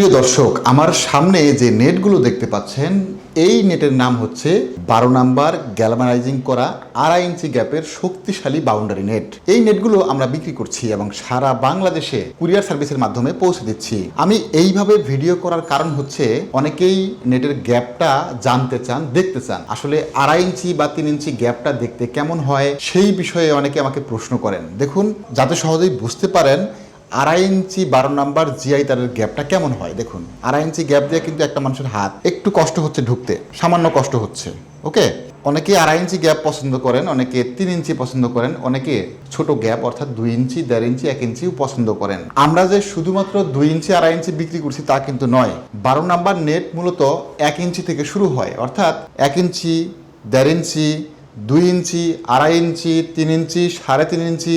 প্রিয় দর্শক, আমার সামনে যে নেটগুলো দেখতে পাচ্ছেন, এই নেটের নাম হচ্ছে বারো নাম্বার গ্যালভানাইজিং করা আড়াই ইঞ্চি গ্যাপের শক্তিশালী বাউন্ডারি নেট। এই নেটগুলো আমরা বিক্রি করছি এবং সারা বাংলাদেশে কুরিয়ার সার্ভিসের মাধ্যমে পৌঁছে দিচ্ছি। আমি এইভাবে ভিডিও করার কারণ হচ্ছে, অনেকেই নেটের গ্যাপটা জানতে চান, দেখতে চান। আসলে আড়াই ইঞ্চি বা তিন ইঞ্চি গ্যাপটা দেখতে কেমন হয়, সেই বিষয়ে অনেকে আমাকে প্রশ্ন করেন। দেখুন, যাতে সহজেই বুঝতে পারেন আড়াই ইঞ্চি বারো নাম্বার জিআই তারের গ্যাপটা কেমন হয়? দেখুন, আড়াই ইঞ্চি গ্যাপ দিয়ে কিন্তু একটা মানুষের হাত একটু কষ্ট হচ্ছে ঢুকতে, সামান্য কষ্ট হচ্ছে, ওকে? অনেকে আড়াই ইঞ্চি গ্যাপ পছন্দ করেন, অনেকে তিন ইঞ্চি পছন্দ করেন, অনেকে ছোট গ্যাপ, অর্থাৎ দুই ইঞ্চি, দেড় ইঞ্চি, এক ইঞ্চিও পছন্দ করেন। আমরা যে শুধুমাত্র দুই ইঞ্চি, আড়াই ইঞ্চি বিক্রি করছি তা কিন্তু নয়, বারো নাম্বার নেট মূলত এক ইঞ্চি থেকে শুরু হয়, অর্থাৎ এক ইঞ্চি, দেড় ইঞ্চি, দুই ইঞ্চি, আড়াই ইঞ্চি, তিন ইঞ্চি, সাড়ে তিন ইঞ্চি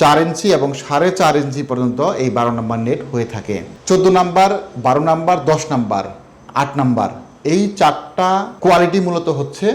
চার ইঞ্চি এবং সাড়ে চার ইঞ্চি পর্যন্ত এই বারো নাম্বার নেট হয়ে থাকে। চোদ্দ নাম্বার, বারো নাম্বার, দশ নাম্বার, আট নাম্বার। এই চারটা কোয়ালিটি মূলত হচ্ছে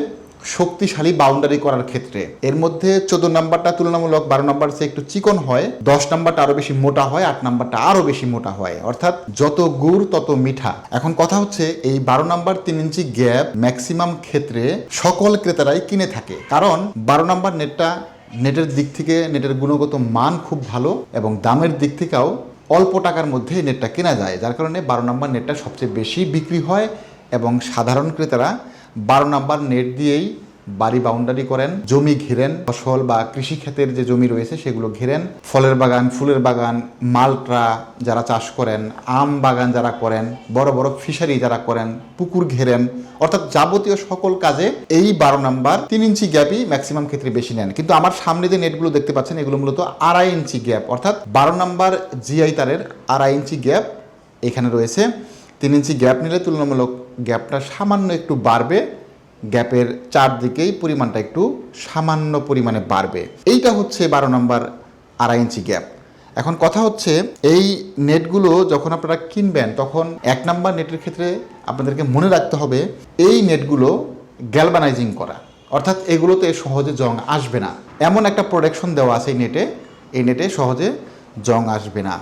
শক্তিশালী বাউন্ডারি করার ক্ষেত্রে। এর মধ্যে চোদ্দ নাম্বারটা তুলনামূলক বারো নাম্বার চেয়ে একটু চিকন হয়, দশ নাম্বারটা আরও বেশি মোটা হয়, আট নাম্বারটা আরও বেশি মোটা হয়। অর্থাৎ যত গুড়, তত মিঠা। এখন কথা হচ্ছে এই বারো নাম্বার তিন ইঞ্চি গ্যাপ ম্যাক্সিমাম ক্ষেত্রে সকল ক্রেতারাই কিনে থাকে। কারণ বারো নাম্বার নেটটা নেটের দিক থেকে নেটের গুণগত মান খুব ভালো এবং দামের দিক থেকেও অল্প টাকার মধ্যে নেটটা কেনা যায়, যার কারণে বারো নম্বর নেটটা সবচেয়ে বেশি বিক্রি হয় এবং সাধারণ ক্রেতারা বারো নম্বর নেট দিয়েই বাড়ি বাউন্ডারি করেন, জমি ঘেরেন, ফসল বা কৃষি ক্ষেতের যে জমি রয়েছে সেগুলো ঘেরেন। ফলের বাগান, ফুলের বাগান, মালট্রা যারা চাষ করেন, আম বাগান যারা করেন, বড় বড় ফিশারি যারা করেন, পুকুর ঘেরেন, অর্থাৎ যাবতীয় সকল কাজে এই বারো নাম্বার তিন ইঞ্চি গ্যাপই ম্যাক্সিমাম ক্ষেত্রে বেশি নেন। কিন্তু আমার সামনে যে নেটগুলো দেখতে পাচ্ছেন, এগুলো মূলত আড়াই ইঞ্চি গ্যাপ। অর্থাৎ বারো নাম্বার জিআই তারের আড়াই ইঞ্চি গ্যাপ এখানে রয়েছে। তিন ইঞ্চি গ্যাপ নিলে তুলনামূলক গ্যাপটা সামান্য একটু বাড়বে। গ্যাপের চারদিকেই পরিমাণটা একটু সামান্য পরিমাণে বাড়বে। এইটা হচ্ছে বারো নম্বর আড়াই ইঞ্চি গ্যাপ। এখন কথা হচ্ছে, এই নেটগুলো যখন আপনারা কিনবেন, তখন এক নাম্বার নেটের ক্ষেত্রে আপনাদেরকে মনে রাখতে হবে, এই নেটগুলো গ্যালবানাইজিং করা। অর্থাৎ এগুলোতে সহজে জং আসবে না। এমন একটা প্রোডাকশন দেওয়া আছে এই নেটে এই নেটে সহজে জং আসবে না।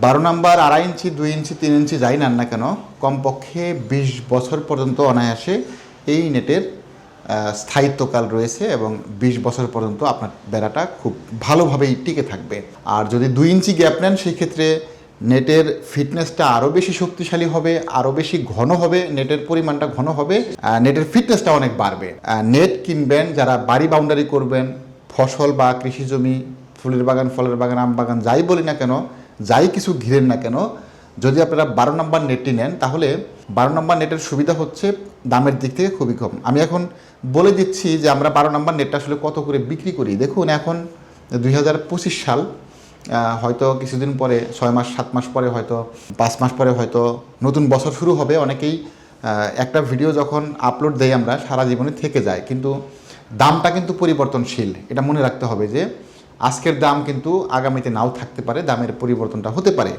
বারো নাম্বার আড়াই ইঞ্চি, দুই ইঞ্চি, তিন ইঞ্চি যাই নেন না কেন, কমপক্ষে বিশ বছর পর্যন্ত অনায়াসে এই নেটের স্থায়িত্বকাল রয়েছে এবং বিশ বছর পর্যন্ত আপনার বেড়াটা খুব ভালোভাবেই টিকে থাকবে। আর যদি দুই ইঞ্চি গ্যাপ নেন, সেই ক্ষেত্রে নেটের ফিটনেসটা আরও বেশি শক্তিশালী হবে, আরও বেশি ঘন হবে, নেটের পরিমাণটা ঘন হবে নেটের ফিটনেসটা অনেক বাড়বে। নেট কিনবেন, যারা বাড়ি বাউন্ডারি করবেন, ফসল বা কৃষি জমি, ফুলের বাগান, ফলের বাগান, আম বাগান, যাই বলি না কেন, যাই কিছু ঘিরেন না কেন যদি আপনারা বারো নম্বর নেটটি নেন, তাহলে বারো নম্বর নেটের সুবিধা হচ্ছে দামের দিক থেকে খুবই কম। আমি এখন বলে দিচ্ছি যে আমরা বারো নম্বর নেটটা আসলে কত করে বিক্রি করি। দেখুন, এখন দুই হাজার পঁচিশ সাল হয়তো কিছুদিন পরে, ছয় মাস, সাত মাস পরে হয়তো, পাঁচ মাস পরে হয়তো নতুন বছর শুরু হবে। অনেকেই একটা ভিডিও যখন আপলোড দেই আমরা, সারা জীবনে থেকে যায়। কিন্তু দামটা কিন্তু পরিবর্তনশীল। এটা মনে রাখতে হবে যে, আজকের দাম কিন্তু আগামীতে নাও থাকতে পারে, দামের পরিবর্তনটা হতে পারে।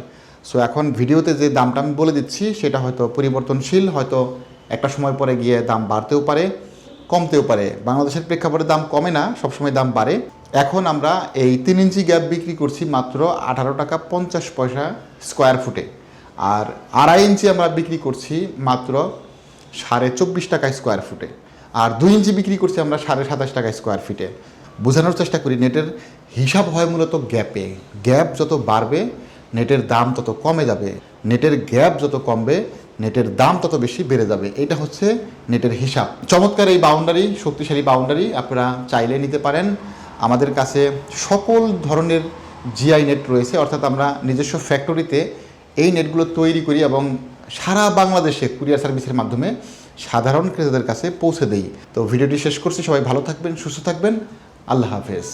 সো এখন ভিডিওতে যে দামটা আমি বলে দিচ্ছি, সেটা হয়তো পরিবর্তনশীল, হয়তো একটা সময় পরে গিয়ে দাম বাড়তেও পারে, কমতেও পারে। বাংলাদেশের প্রেক্ষাপটে দাম কমে না, সবসময় দাম বাড়ে। এখন আমরা এই তিন ইঞ্চি গ্যাপ বিক্রি করছি মাত্র আঠারো টাকা পঞ্চাশ পয়সা স্কোয়ার ফুটে আর আড়াই ইঞ্চি আমরা বিক্রি করছি মাত্র সাড়ে চব্বিশ টাকা স্কোয়ার ফুটে আর দুই ইঞ্চি বিক্রি করছি আমরা সাড়ে সাতাশ টাকা স্কোয়ার ফিটে বোঝানোর চেষ্টা করি, নেটের হিসাব হয় মূলত গ্যাপে। গ্যাপ যত বাড়বে নেটের দাম তত কমে যাবে, নেটের গ্যাপ যত কমবে, নেটের দাম তত বেশি বেড়ে যাবে। এটা হচ্ছে নেটের হিসাব। চমৎকার এই বাউন্ডারি শক্তিশালী বাউন্ডারি আপনারা চাইলে নিতে পারেন। আমাদের কাছে সকল ধরনের জিআই নেট রয়েছে, অর্থাৎ আমরা নিজস্ব ফ্যাক্টরিতে এই নেটগুলো তৈরি করি এবং সারা বাংলাদেশে কুরিয়ার সার্ভিসের মাধ্যমে সাধারণ ক্রেতাদের কাছে পৌঁছে দেই। তো ভিডিওটি শেষ করছি, সবাই ভালো থাকবেন, সুস্থ থাকবেন। আল্লাহ হাফেজ।